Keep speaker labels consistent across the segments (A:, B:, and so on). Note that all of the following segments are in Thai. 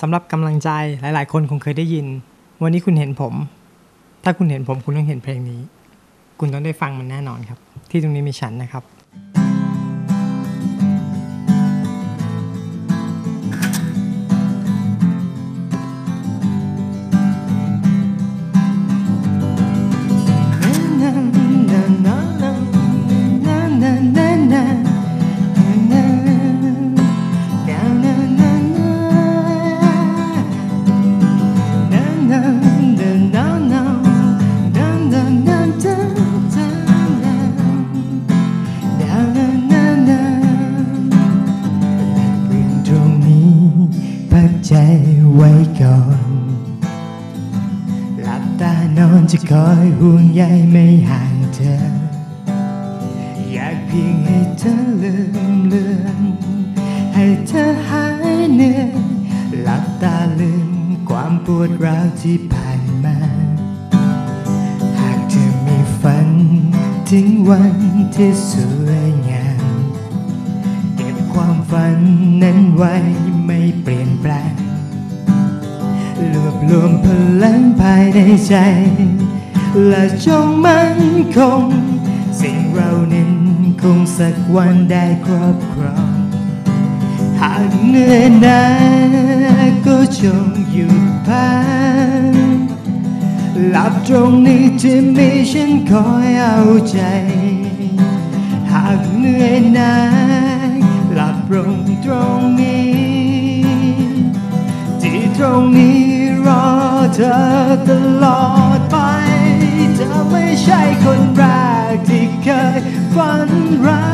A: สำหรับกำลังใจหลาย ๆ คนคงเคยได้ยิน วันนี้คุณเห็นผม ถ้าคุณเห็นผมคุณต้องเห็นเพลงนี้ คุณต้องได้ฟังมันแน่นอนครับ ที่ตรงนี้มีฉันนะครับ
B: ใจไว้ก่อน หลับตานอนจะคอยห่วงใยไม่ห่างเธอ อยากเพียงให้เธอลืมเลือนให้เธอหายเหนื่อยหลับตาลืมความปวดร้าวที่ผ่านมา หากเธอมีฝันถึงวันที่สวยงาม เก็บความฝันนั้นไว้ รวมพลังภายในใจ และจงมั่นคง สิ่งเรานั้นคงสักวันได้ครอบครอง หากเหนื่อยนาก็จงหยุดพักหลับตรงนี้ที่มีฉันคอยเอาใจ หากเหนื่อยหนาหลับลงตรงนี้ ที่ตรงนี้ รอเธอตลอดไป เธอไม่ใช่คนแรกที่เคยฝันร้า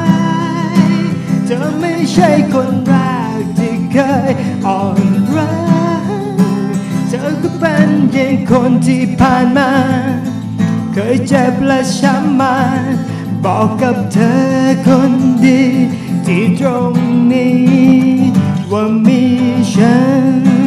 B: ย เธอไม่ใช่คนแรกที่เคยอ่อนร้ายเธอก็เป็นเพียงคนที่ผ่านมา เคยเจ็บและช้ำมาบอกกับเธอคนดี ที่ตรงนี้ ว่ามีฉัน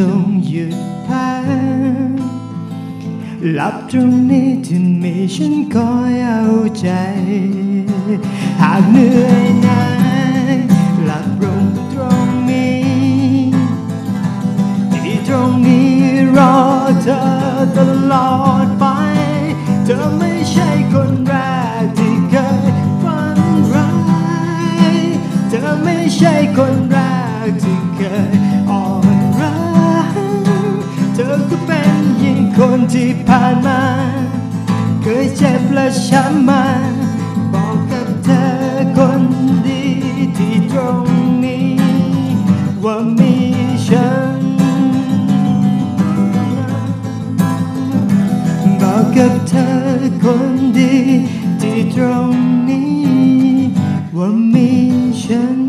B: จงหยุดพักหลับตรงนี้ที่มีฉันคอยเอาใจ หากเหนื่อยหนหลับลงตรงนี้ ที่ตรงนี้รอเธอตลอดไป เธอไม่ใช่คนแรกที่เคยฝันร้าย เธอไม่ใช่คนแรกที่เคยอ่อน ที่ผ่านมา เคยเจ็บและช้ำมา บอกกับเธอคนดีที่ตรงนี้ ว่ามีฉัน บอกกับเธอคนดีที่ตรงนี้ ว่ามีฉัน